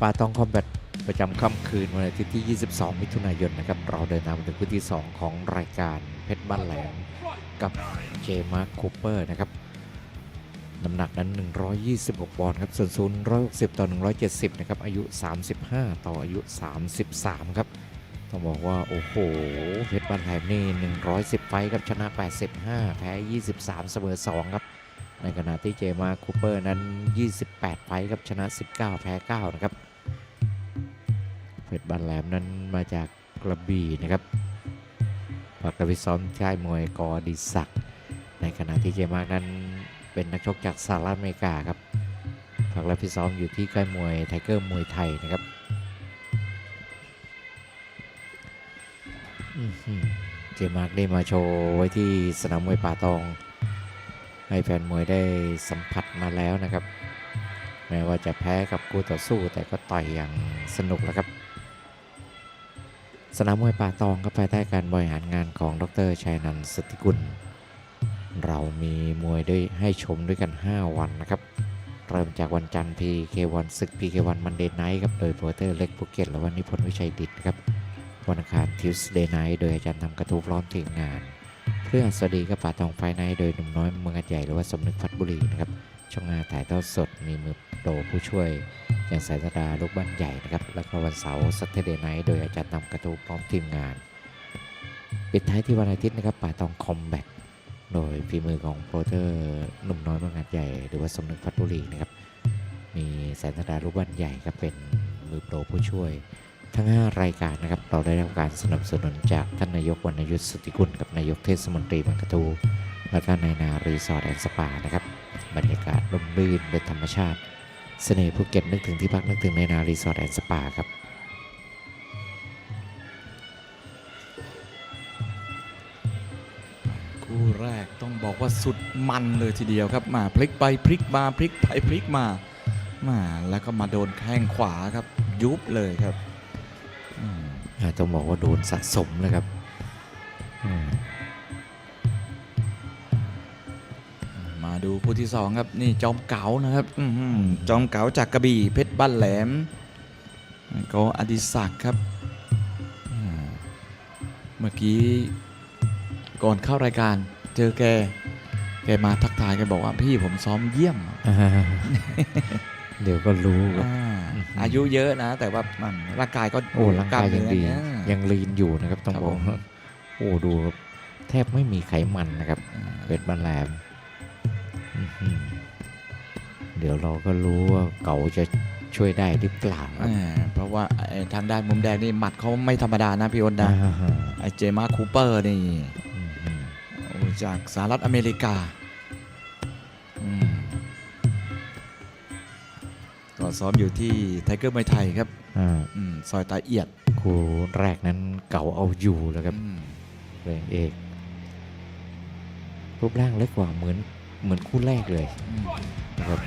ปาตองคอมแบทประจำค่ำคืนวันอาทิตย์ที่ 22 มิถุนายนนะครับ เราเดินทางมาถึงคู่ที่ 2 ของรายการเพชรบ้านแหลมกับเจมาร์คคูเปอร์นะครับ น้ำหนักนั้น 126 ปอนด์ครับ ส่วนสูง160 ต่อ 170 นะครับ อายุ 35 ต่ออายุ 33 ครับ ต้องบอกว่า โอ้โห เพชรบ้านแหลมนี่ 110 ไฟครับ ชนะ 85 แพ้ 23 เสมอ 2 ครับ ในขณะที่เจมาร์คคูเปอร์นั้น 28 ไฟครับ ชนะ 19 แพ้ 9 นะครับ เพชรบ้านแหลมนั้นมาจากกระบี่นะครับปากกระพิซ้อมค่ายมวยกอดิศักในขณะที่เจมาร์กนั้นเป็นนักชกจากสหรัฐอเมริกาครับพักและพิซ้อมอยู่ที่ค่ายมวยไทเกอร์มวยไทยนะครับเจมาร์กได้มาโชว์ไว้ที่สนามมวยป่าตอง ให้แฟนมวยได้สัมผัสมาแล้วนะครับ แม้ว่าจะแพ้กับคู่ต่อสู้แต่ก็ต่อยอย่างสนุกแล้วครับ สนามมวยป่าตองก็ภายใต้การบริหารงานของดรชัยนันท์สติกุล เรามีมวยด้วยให้ชมด้วยกัน 5 วันนะครับ เริ่มจากวันจันทร์ PK1 ศึก PK1 มันเดย์ไนท์ครับ โดยโปรเตอร์เล็กภูเก็ตและวันนิพนธ์วิชัยดิตครับ วันอังคารทิวส์เดย์ไนท์โดยอาจารย์ทำกระทู้พร้อมทีมงาน เพื่อสวัสดีกับป่าตองไฟไนท์โดยหนุ่มน้อยเมืองหัดใหญ่หรือว่าสมนึกพัฒบุรีนะครับ ช่องงานถ่ายทอดสดมีมือโปรผู้ช่วยอย่างสายตาดาลูกบ้านใหญ่นะครับ แล้วก็วันเสาร์สัตเดย์ไนท์โดยอาจารย์นำกระทู้พร้อมทีมงาน ปิดท้ายที่วันอาทิตย์นะครับป่าตองคอมแบทโดยฝีมือของโปรเตอร์หนุ่มน้อยเมืองหัดใหญ่ หรือว่าสมนึกพัฒบุรีนะครับ มีสายตาดาลูกบ้านใหญ่ครับเป็นมือโปรผู้ช่วย ทั้ง 5 รายการนะครับ เราได้รับการสนับสนุนจากท่านนายกวรรณยุทธสุทธิกุลกับนายกเทศมนตรีบางกระทูและก็ในายนารีสอร์ทแอนด์สปานะครับ บรรยากาศร่มรื่นเป็นธรรมชาติเสน่ห์ภูเก็ตนึกถึงที่พักนึกถึงในนารีสอร์ทแอนด์สปาครับคู่แรกต้องบอกว่าสุดมันเลยทีเดียวครับมาพลิกไปพลิกมาพลิกไปพลิกมามาแล้วก็มาโดนแข้งขวาครับยุบเลยครับอืมอ่าต้องบอกว่าโดนสะสมเลยครับ ดูคู่ที่สองครับนี่จอมเก๋านะครับอื้อหือจอมเก๋าจากกระบี่เพชรบ้านแหลมก็อดิศักดิ์ครับอืมเมื่อกี้ก่อนเข้ารายการเจอแก แกมาทักทายแกบอกว่าพี่ผมซ้อมเยี่ยมอ่าเดี๋ยวก็รู้ครับอ่าอือหือออายุเยอะนะ แต่ว่ามันร่างกายก็โอ้ร่างกายยังดีล้มเนื้อเนี่ยยังลีนอยู่นะครับต้องครับบอกผมว่าโอ้ดูครับแทบไม่มีไขมันนะครับอ่าเป็ดบ้านแหลมอื้อหือ เดี๋ยวเราก็รู้ว่าเก๋าจะช่วยได้หรือเปล่าครับ อ่าเพราะว่าไอ้ทางด้านมุมแดงนี่หมัดเขาไม่ธรรมดานะพี่อ้นนะอ่าฮะไอ้เจมาคูเปอร์นี่อื้อหือโอ้จากสหรัฐอเมริกาอืมก็ซ้อมอยู่ที่ไทเกอร์มวยไทยครับอ่าอืมซอยตาเอียดคู่แรกนั้นเก๋าเอาอยู่แล้วครับอืม เพลงเอกรูปร่างเล็กกว่าเหมือน เหมือนคู่แรกเลยอืมนะครับ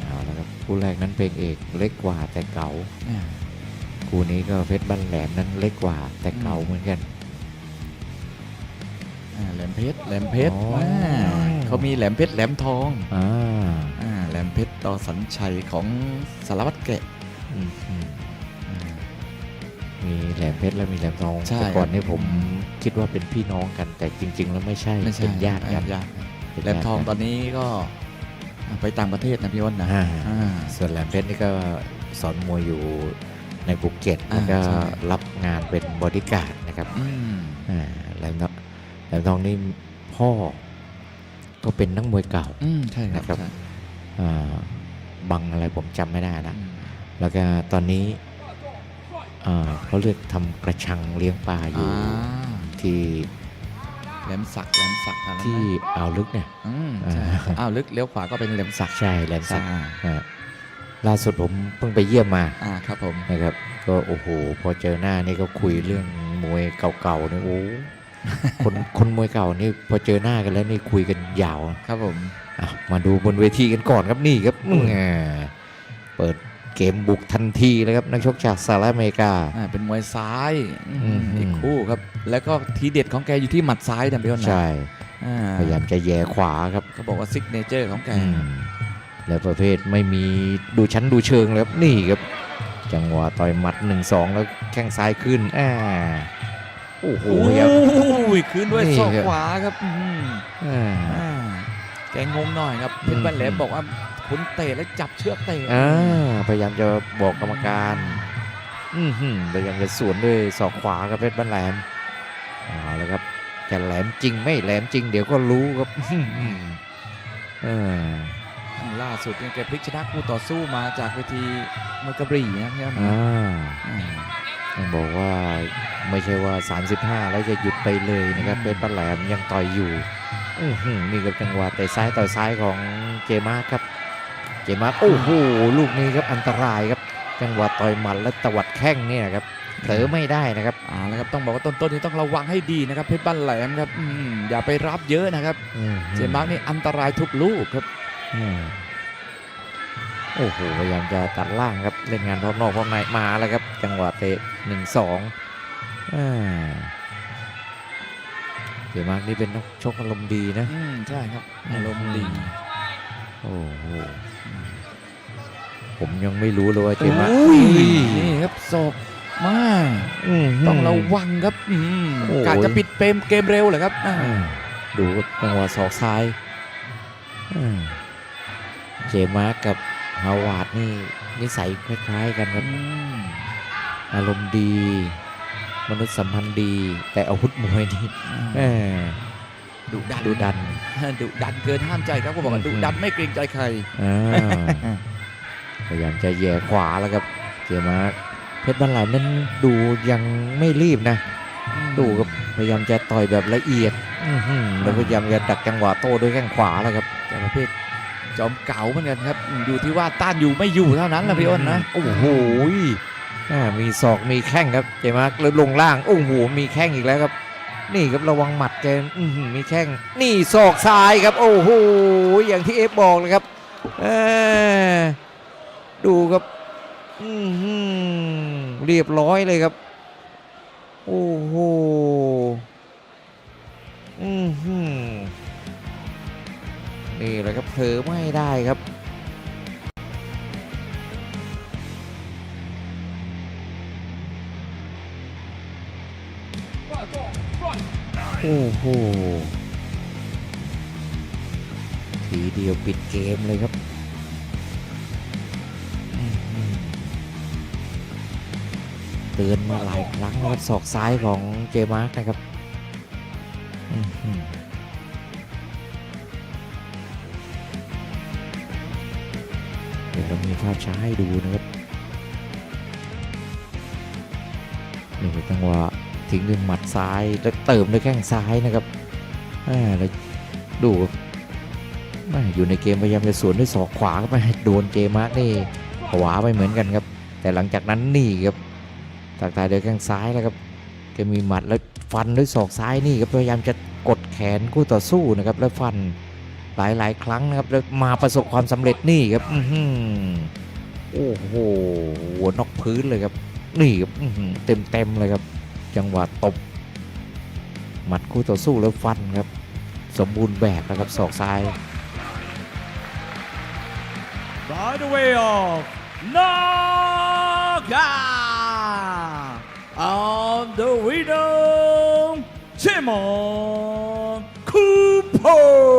เอาละครับคู่แรกนั้นเพลงเอกเล็กกว่าแต่เก๋าอ่าคู่นี้ก็เพชรบ้านแหลมนั้นเล็กกว่าแต่เก๋าเหมือนกันอ่าแหลมเพชรแหลมเพชรอ๋ออ่าเขามีแหลมเพชรแหลมทองอ่าอ่าแหลมเพชรต่อสัญชัยของสารวัตรแกะอืมอืมมีแหลมเพชรและมีแหลมทองใช่แต่ก่อนครับนี่ผมคิดว่าเป็นพี่น้องกันแต่จริง ๆ แล้วไม่ใช่ไม่ใช่เป็นญาติกันญาติเป็น แหลมทองญาติตอนนี้ก็ไปต่างประเทศนะพี่อ้นนะอ่าอ่าส่วนแหลมเพชรนี่ก็สอนมวยอยู่ในภูเก็ตอ่าแล้วก็ใช่รับงานเป็นบอดี้การ์ดนะครับอืมอ่าแหลมทองแหลมทองนี่พ่อก็เป็นนักมวยเก่าอืมใช่ครับนะครับใช่อ่าบังอะไรผมจำไม่ได้ละอืมแล้วก็ตอนนี้อ่าเขาเลือกทำกระชังเลี้ยงปลาอยู่อ่าที่ แหลมสักดิ์แหลมสักดิ์ทางนั้นที่ไหมอ่าวลึกเนี่ย อืมใช่อ่า อ้าวลึกเลี้ยวขวาก็เป็นแหลมสักดิ์ใช่แหลมสักอ่าอ่าล่าสุดผมเพิ่งไปเยี่ยมมาอ่าครับผมนะครับ ก็โอ้โห พอเจอหน้านี่ก็คุยเรื่องมวยเก่าๆเนี่ยโอ้คนคนมวยเก่านี่พอเจอหน้ากันแล้วนี่คุยกันยาว ครับผม อะมาดูบนเวทีกันก่อนครับนี่ครับอ่าเปิด เกมบุกทันทีเลยครับนักชกจากสหรัฐอเมริกา อ่าเป็นมวยซ้ายอืมอืมอีกคู่ครับ แล้วก็ทีเด็ดของแกอยู่ที่หมัดซ้ายนะพี่อ้นนะใช่ อ่าพยายามจะแย่ขวาครับเขาบอกว่าซิกเนเจอร์ของแก อืมและประเภทไม่มีดูชั้นดูเชิงเลยครับนี่ครับ จังหวะต่อยหมัด 1-2 แล้วแข้งซ้ายขึ้นอ่าโอ้โหโอ้ครับ ยคืนด้วยนี่ศอกครับ ขวาครับอื้อหืออ่า อ่าแกงงหน่อยครับเพชรบ้านแหลมบอกว่า คุณเตะแล้วจับเชือกเตะอ่าพยายามจะบอกกรรมการอือหือพยายามจะสวนด้วยศอกขวากับเพชรบ้านแหลมเอาละครับจะแหลมจริงไม่แหลมจริง เดี๋ยวก็รู้ครับอื้อหืออ่าล่าสุดเนี่ยแกพลิกชนะคู่ต่อสู้มาจากเวทีมวยกระบี่นะพี่อ้นอ่าอืมต้องบอกว่าไม่ใช่ว่า 35 แล้วจะหยุดไปเลยนะครับอืมเป็นปลาแหลมยังต่อยอยู่อื้อหือนี่ครับจังหวะเตะซ้ายต่อยซ้ายของเจมาร์คครับ เจมาร์คโอ้โหลูกนี้ครับอันตรายครับจังหวะต่อยหมัดและตวัดแข้งเนี่ยครับเผลอไม่ได้นะครับเอาละครับต้องบอกว่าต้นๆนี้ต้องระวังให้ดีนะครับเพชรบ้านแหลมครับอืมอย่าไปรับเยอะนะครับอื้อหือเจมาร์กนี่อันตรายทุกลูกครับอืมโอ้โหพยายามจะตัดล่างครับเล่นงานพร้อมนอกพร้อมในมาแล้วครับ จังหวะเตะหนึ่งสองอ่าเจมาร์กนี่เป็นนักชกอารมณ์ดีนะอืมใช่ครับอารมณ์ดีโอ้โห ผมยังไม่รู้เลยว่าเจมาร์โอ้ยนี่ครับศอกมาอื้อหืต้องระวังครับอืมโอ้ยกะจะปิดเกมเกมเร็วเหรอครับอ่าอ่าดูครับจังหวะศอกซ้ายอืมเจมาร์กกับฮาวาดนี่นิสัยคล้ายๆกันครับอืมอารมณ์ดี มนุษยสัมพันธ์ดี แต่อาวุธมวยนี่แหมดุดันดูดันดุดันเกินห้ามใจครับก็บอกว่าอืมดุดันไม่เกรงใจใครอ่า พยายามจะแย่ขวาแล้วครับเจมาร์กเพชรบ้านแหลมนั้นดูยังไม่รีบนะ ดูครับพยายามจะต่อยแบบละเอียดอื้อหือแล้วพยายามจะดักจังหวะโต้ด้วยแข้งขวาแล้วครับแต่ประเภทจอมเก๋าเหมือนกันครับอืมอยู่ที่ว่าต้านอยู่ไม่อยู่เท่านั้นแหละพี่อ้นนะโอ้โหอ่ามีศอกมีแข้งครับเจมาร์กแล้วลงล่างโอ้โหมีแข้งอีกแล้วครับ นี่ครับระวังหมัดแกอื้อหือมีแข้ง นี่ศอกซ้ายครับ โอ้โหอย่างที่เอฟบอกเลยครับเออ ดูครับอื้อหือเรียบร้อยเลยครับ โอ้โหอือหือนี่แหละครับเผลอไม่ได้ครับโอ้โหทีเดียวปิดเกมเลยครับ เตือนมาหลายครั้งแล้วครับศอกซ้ายของเจมาร์กนะครับเดี๋ยวเรามีภาพช้าให้ดูนะครับนี่เป็นจังหวะทิ้งด้วยหมัดซ้ายแล้วเติมด้วยแข้งซ้ายนะครับอ่าแล้วดูอยู่ในเกมพยายามจะสวนด้วยศอกขวาก็ไปโดนเจมาร์กนี่ขวาไปเหมือนกันครับ แต่หลังจากนั้นนี่ครับ ตักตายด้วยแข้งซ้ายแล้วครับแกมีหมัดแล้วฟันด้วยศอกซ้ายนี่ครับพยายามจะกดแขนคู่ต่อสู้นะครับแล้วฟันหลายๆครั้งนะครับแล้วมาประสบความสำเร็จนี่ครับอื้อหือโอ้โหหัวนอกพื้นเลยครับนี่ครับเต็มเต็มๆเลยครับ จังหวะตบหมัดคู่ต่อสู้แล้วฟันครับ สมบูรณ์แบบนะครับศอกซ้าย By the way of knock and the winner, Timon Cooper.